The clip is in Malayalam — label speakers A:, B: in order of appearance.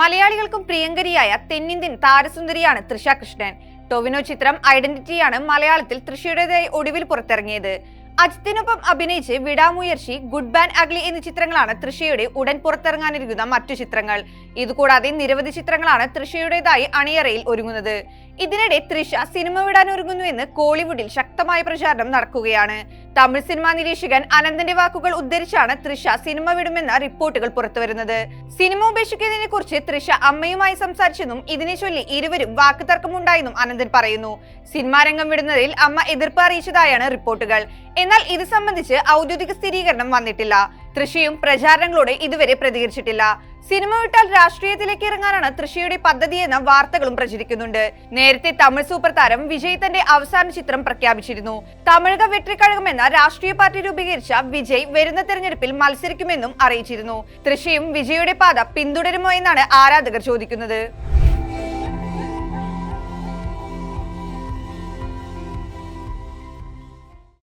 A: മലയാളികൾക്കും പ്രിയങ്കരിയായ തെന്നിന്ത്യൻ താരസുന്ദരിയാണ് തൃഷ കൃഷ്ണൻ. ടൊവിനോ ചിത്രം ഐഡന്റിറ്റിയാണ് മലയാളത്തിൽ തൃഷയുടേതായി ഒടുവിൽ പുറത്തിറങ്ങിയത്. അജിത്തിനൊപ്പം അഭിനയിച്ച് വിടാമുയർച്ചി ഗുഡ് ബാൻ അഗ്ലി എന്നീ ചിത്രങ്ങളാണ് തൃഷയുടെ ഉടൻ പുറത്തിറങ്ങാനിരിക്കുന്ന മറ്റു ചിത്രങ്ങൾ. ഇതുകൂടാതെ നിരവധി ചിത്രങ്ങളാണ് തൃഷയുടേതായി അണിയറയിൽ ഒരുങ്ങുന്നത്. ഇതിനിടെ തൃഷ സിനിമ വിടാൻ ഒരുങ്ങുന്നുവെന്ന് കോളിവുഡിൽ ശക്തമായ പ്രചാരണം നടക്കുകയാണ്. തമിഴ് സിനിമാ നിരീക്ഷകൻ അനന്തന്റെ വാക്കുകൾ ഉദ്ധരിച്ചാണ് തൃഷ സിനിമ വിടുമെന്ന റിപ്പോർട്ടുകൾ പുറത്തുവരുന്നത്. സിനിമ ഉപേക്ഷിക്കുന്നതിനെ കുറിച്ച് തൃഷ അമ്മയുമായി സംസാരിച്ചെന്നും ഇതിനെ ചൊല്ലി ഇരുവരും വാക്കുതർക്കമുണ്ടായെന്നും അനന്തൻ പറയുന്നു. സിനിമാ രംഗം വിടുന്നതിൽ അമ്മ എതിർപ്പ് അറിയിച്ചതായാണ് റിപ്പോർട്ടുകൾ. എന്നാൽ ഇത് സംബന്ധിച്ച് ഔദ്യോഗിക സ്ഥിരീകരണം വന്നിട്ടില്ല. തൃശയും പ്രചാരണങ്ങളോട് ഇതുവരെ പ്രതികരിച്ചിട്ടില്ല. സിനിമ വിട്ടാൽ രാഷ്ട്രീയത്തിലേക്ക് ഇറങ്ങാനാണ് തൃശിയുടെ പദ്ധതിയെന്ന വാർത്തകളും പ്രചരിക്കുന്നുണ്ട്. നേരത്തെ തമിഴ് സൂപ്പർ താരം വിജയ് തന്റെ അവസാന ചിത്രം പ്രഖ്യാപിച്ചിരുന്നു. തമിഴക വെട്രിക്കഴകമെന്ന രാഷ്ട്രീയ പാർട്ടി രൂപീകരിച്ച വിജയ് വരുന്ന തെരഞ്ഞെടുപ്പിൽ മത്സരിക്കുമെന്നും അറിയിച്ചിരുന്നു. തൃശയും വിജയുടെ പാത പിന്തുടരുമോ എന്നാണ് ആരാധകർ ചോദിക്കുന്നത്.